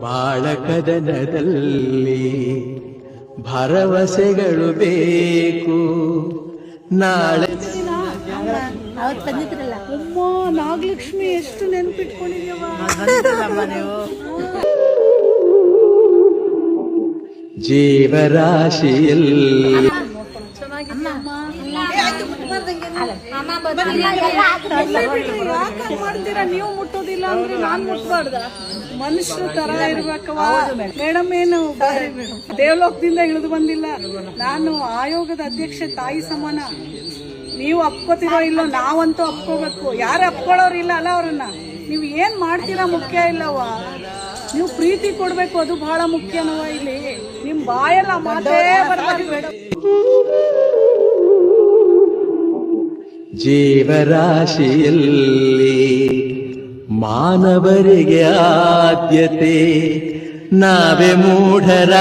ಬಾಳ ಕದನದಲ್ಲಿ ಭರವಸೆಗಳು ಬೇಕು. ನಾಳೆ ಅವತ್ತು ಬಂದಿದ್ರಲ್ಲ. ಅಮ್ಮ ನಾಗಲಕ್ಷ್ಮಿ ಎಷ್ಟು ನೆನ್ಪಿಟ್ಕೊಂಡಿದ್ಯವ ಜೀವರಾಶಿಯಲ್ಲಿ ಮಾಡ್ತೀರಾ? ನೀವು ಮುಟ್ಟೋದಿಲ್ಲ ಅಂದ್ರೆ ನಾನ್ ಮುಟ್ಬಾರ್ದ? ಮನುಷ್ಯರ ತರ ಇರ್ಬೇಕವ ಮೇಡಮ್. ಏನು ದೇವಲೋಕದಿಂದ ಇಳಿದು ಬಂದಿಲ್ಲ. ನಾನು ಆಯೋಗದ ಅಧ್ಯಕ್ಷೆ ತಾಯಿ ಸಮಾನ. ನೀವು ಅಪ್ಕೋತಿರೋ ಇಲ್ಲೋ ನಾವಂತೂ ಅಪ್ಕೋಬೇಕು. ಯಾರು ಅಪ್ಕೊಳ್ಳೋರಿಲ್ಲ ಅಲ್ಲ ಅವ್ರನ್ನ. ನೀವು ಏನ್ ಮಾಡ್ತೀರಾ ಮುಖ್ಯ ಇಲ್ಲವ ನೀವು ಪ್ರೀತಿ ಕೊಡ್ಬೇಕು ಅದು ಬಹಳ ಮುಖ್ಯನವ ಇಲ್ಲಿ. ನಿಮ್ ಬಾಯಲ್ಲ ಮಾತೇ ಬರ್ಬಾರ್ದು ಮೇಡಮ್ ಜೀವರಾಶಿಯಲ್ಲಿ ಮಾನವರಿಗೆ ಆದ್ಯತೆ ನಾವೇ ಮೂಢರ